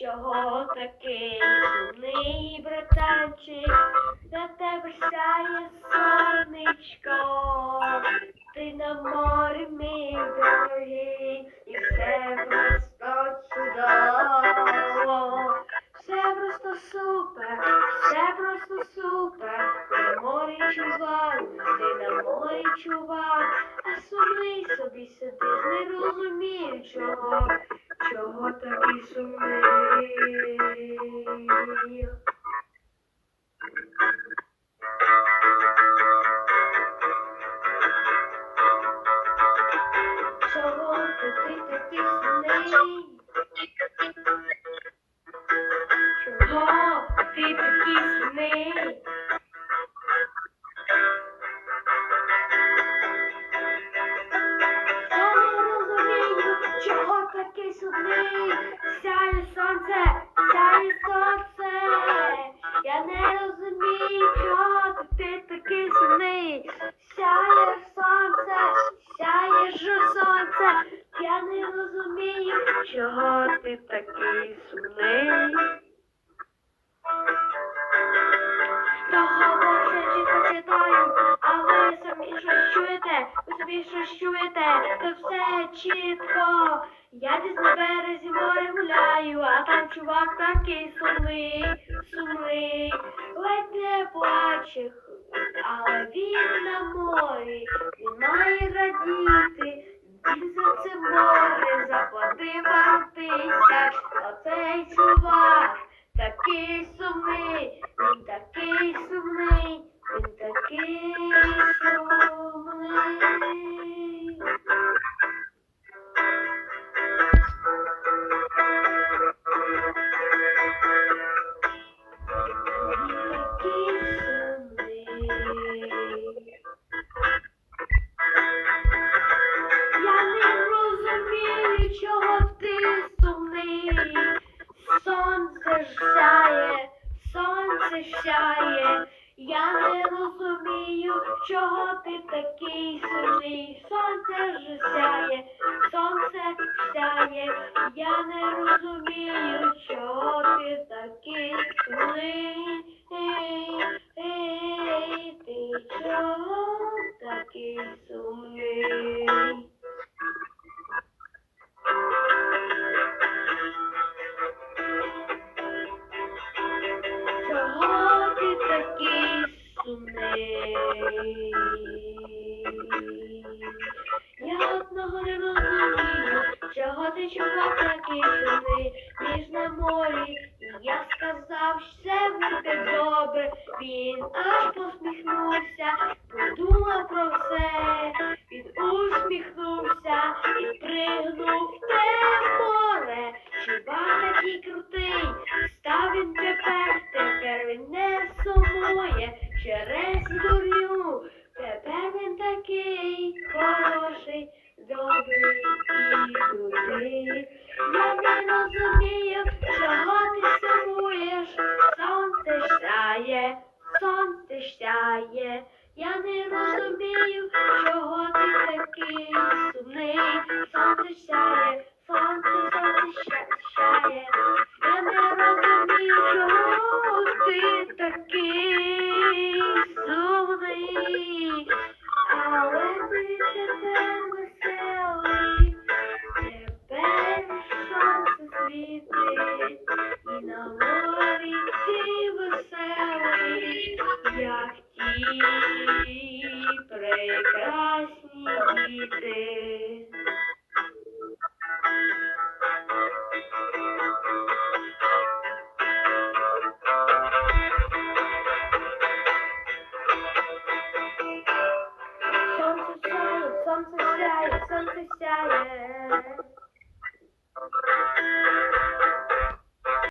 чого такий сумний братанчик, на тебе сяє сонечко, ти на морі мій дорогий, і все просто чудово, все просто супер, все просто супер, морі чувак, ти на морі чувак, а сумний собі сидиш, не розумію чого, чого такий сумний. Чого ти, ти такий сумний? Чого ти такий сумний? Сумний. Сяє сонце, сяє сонце. Я не розумію, чого ти такий сумний. Сяє сонце, сяє ж сонце. Я не розумію, чого ти такий сумний. Того може чітко читаю, а ви самі щось чуєте, ви собі щось чуєте, то все чітко. Я десь на березі море гуляю, а там чувак такий сумний, сумний, ледь не плаче, але він на морі, він має радіти, він за це море заплатив пару тисяч, а цей чувак такий сумний, він такий сумний, він такий чого ти такий сумний. Сонце ж сяє, сонце сяє. Я не розумію, чого ти такий сумний. Ти чого такий сумний? Чого ти такий сумний? Одного не розумію, чого ти чувак такий сумний, ніж на морі. Я сказав, що все буде добре. Він аж посміхнувся, подумав про все. Через дурню. Тепер він такий хороший, добрий і крутий. Я не розумію, чого ти сумуєш, сонце сяє, сонце сяє. Я не розумію, чого ти такий сумний, сонце сяє, сонце, сонце сяє. як ті. Сонце сяє, сонце сяє, сонце сяє.